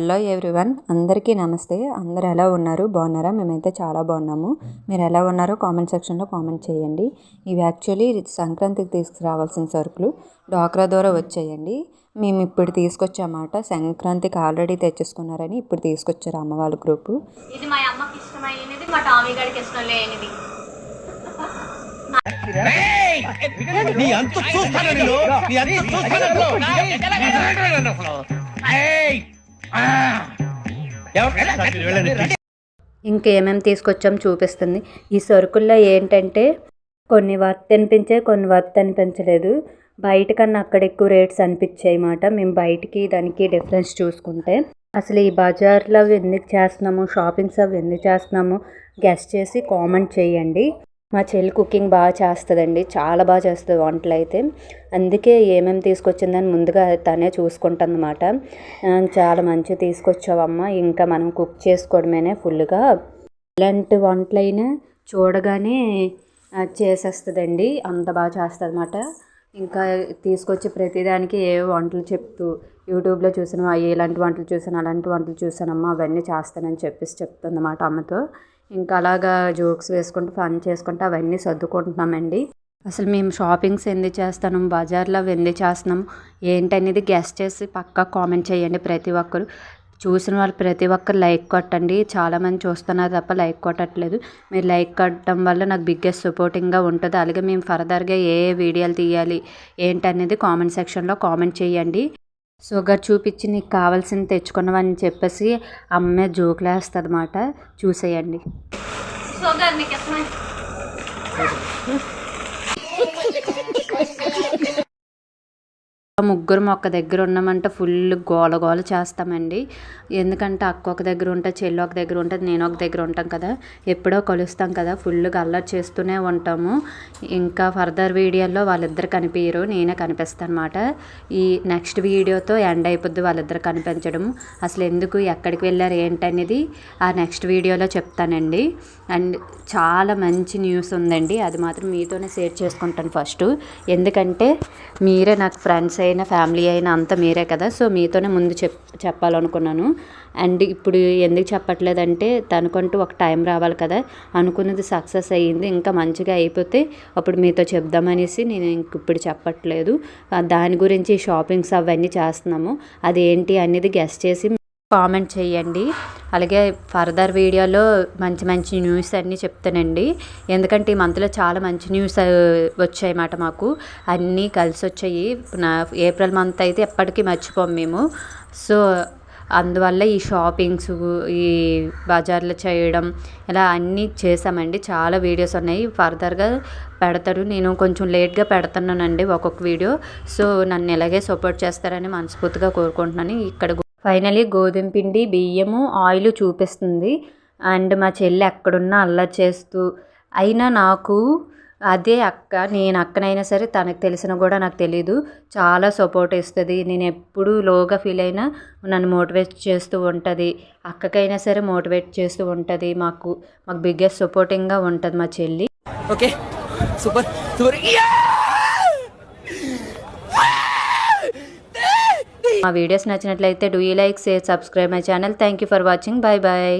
Hello everyone అందరికీ నమస్తే. అందరు ఎలా ఉన్నారు? బాగున్నారా? మేమైతే చాలా బాగున్నాము. మీరు ఎలా ఉన్నారో కామెంట్ సెక్షన్లో కామెంట్ చేయండి. ఇవి యాక్చువల్లీ సంక్రాంతికి తీసుకురావాల్సిన సరుకులు. డ్వాక్రా ద్వారా వచ్చాయండి. మేము ఇప్పుడు తీసుకొచ్చామాట. సంక్రాంతికి ఆల్రెడీ తెచ్చేసుకున్నారని ఇప్పుడు తీసుకొచ్చారు అమ్మ వాళ్ళ గ్రూపు. ఇది మా అమ్మకి ఇష్టమైనది మా టామీ గడికి ఇష్టం లేనిది. నీ అంత చూస్తాను నీ అంత చూస్తాను ఇంకేమేమి తీసుకొచ్చాం చూపిస్తుంది. ఈ సరుకుల్లో ఏంటంటే కొన్ని వర్త్ అనిపించాయి కొన్ని వర్త్ అనిపించలేదు. బయట కన్నా అక్కడ ఎక్కువ రేట్స్ అనిపించాయి అన్నమాట. మేము బయటికి దానికి డిఫరెన్స్ చూసుకుంటే. అసలు ఈ బజార్లో అవి ఎందుకు చేస్తున్నాము షాపింగ్స్ అవి ఎందుకు చేస్తున్నాము గెస్ట్ చేసి కామెంట్ చేయండి. మా చెల్లి కుకింగ్ బాగా చేస్తుందండి చాలా బాగా చేస్తుంది వంటలు అయితే. అందుకే ఏమేమి తీసుకొచ్చిందని ముందుగా తనే చూసుకుంటుంది చాలా మంచిగా తీసుకొచ్చావమ్మా ఇంకా మనం కుక్ చేసుకోవడమేనే ఫుల్గా ఇలాంటి వంటలైనా చూడగానే చేసేస్తుందండి అంత బాగా చేస్తుంది అనమాట ఇంకా తీసుకొచ్చి ప్రతిదానికి ఏ వంటలు చెప్తూ యూట్యూబ్లో చూసిన ఇలాంటి వంటలు చూసాను అలాంటి వంటలు చూసానమ్మా అవన్నీ చేస్తానని చెప్పేసి చెప్తుందన్నమాట అమ్మతో. ఇంకా అలాగా జోక్స్ వేసుకుంటూ ఫన్ చేసుకుంటూ అవన్నీ సర్దుకుంటున్నామండి. అసలు మేము షాపింగ్స్ ఎందుకు చేస్తాను బజార్లో అవి ఎందుకు చేస్తున్నాం? ఏంటనేది గెస్ట్ చేసి పక్కా కామెంట్ చేయండి ప్రతి ఒక్కరు. చూసిన వాళ్ళు ప్రతి ఒక్కరు లైక్ కొట్టండి. చాలామంది చూస్తున్నారు తప్ప లైక్ కొట్టట్లేదు. మీరు లైక్ కొట్టడం వల్ల నాకు బిగ్గెస్ట్ సపోర్టింగ్గా ఉంటుంది. అలాగే మేము ఫర్దర్గా ఏ ఏ వీడియోలు తీయాలి ఏంటనేది కామెంట్ సెక్షన్లో కామెంట్ చేయండి. షుగర్ చూపించి నీకు కావాల్సింది తెచ్చుకున్నావని చెప్పేసి అమ్మే జోకులు వేస్తుంది అనమాట చూసేయండి ముగ్గురు ఒక దగ్గర ఉన్నామంటే ఫుల్ గోల గోల చేస్తామండి. ఎందుకంటే అక్క ఒక దగ్గర ఉంటుంది చెల్లి ఒక దగ్గర ఉంటుంది నేను ఒక దగ్గర ఉంటాం కదా. ఎప్పుడో కలుస్తాం కదా ఫుల్గా అల్లరి చేస్తూనే ఉంటాము. ఇంకా ఫర్దర్ వీడియోలో వాళ్ళిద్దరు కనిపించరు నేనే కనిపిస్తాను అనమాట ఈ నెక్స్ట్ వీడియోతో ఎండ్ అయిపోద్ది వాళ్ళిద్దరు కనిపించడం. అసలు ఎందుకు ఎక్కడికి వెళ్ళారు ఏంటనేది ఆ నెక్స్ట్ వీడియోలో చెప్తానండి. అండ్ చాలా మంచి న్యూస్ ఉందండి. అది మాత్రం మీతోనే షేర్ చేసుకుంటాను ఫస్ట్ ఎందుకంటే మీరే నాకు ఫ్రెండ్స్ అయినా ఫ్యామిలీ అయినా అంతా మీరే కదా. సో మీతోనే ముందు చెప్ చెప్పాలనుకున్నాను. అండ్ ఇప్పుడు ఎందుకు చెప్పట్లేదంటే తనకంటూ ఒక టైం రావాలి కదా. అనుకున్నది సక్సెస్ అయ్యింది ఇంకా మంచిగా అయిపోతే అప్పుడు మీతో చెప్దామనేసి నేను ఇంక ఇప్పుడు చెప్పట్లేదు. దాని గురించి షాపింగ్స్ అవన్నీ చేస్తున్నాము. అది ఏంటి అనేది గెస్ట్ చేసి కామెంట్ చేయండి. అలాగే ఫర్దర్ వీడియోలో మంచి మంచి న్యూస్ అన్నీ చెప్తానండి. ఎందుకంటే ఈ మంత్లో చాలా మంచి న్యూస్ వచ్చాయి వచ్చాయన్నమాట మాకు. అన్నీ కలిసి వచ్చాయి నా ఏప్రిల్ మంత్ అయితే ఎప్పటికీ మర్చిపోం మేము. సో అందువల్ల ఈ షాపింగ్స్ ఈ బజార్లో చేయడం ఇలా అన్నీ చేసామండి చాలా వీడియోస్ ఉన్నాయి. ఫర్దర్గా పెడతారు. నేను కొంచెం లేట్గా పెడుతున్నానండి ఒక్కొక్క వీడియో. సో నన్ను ఇలాగే సపోర్ట్ చేస్తారని మనస్ఫూర్తిగా కోరుకుంటున్నాను. ఇక్కడ ఫైనలీ గోధుమ పిండి బియ్యము ఆయిల్ చూపిస్తుంది. అండ్ మా చెల్లి ఎక్కడున్నా అల్లరి చేస్తూ అయినా నాకు అదే అక్క నేను అక్కనైనా సరే తనకు తెలిసిన కూడా నాకు తెలీదు. చాలా సపోర్ట్ ఇస్తుంది. నేను ఎప్పుడు లోగా ఫీల్ అయినా నన్ను మోటివేట్ చేస్తూ ఉంటుంది. అక్కకైనా సరే మోటివేట్ చేస్తూ ఉంటుంది. మాకు మాకు బిగ్గెస్ట్ సపోర్టింగ్గా ఉంటుంది మా చెల్లి. ఓకే. సూపర్. సూపర్. మా వీడియోస్ నచ్చినట్లయితే do you like share subscribe my channel thank you for watching bye bye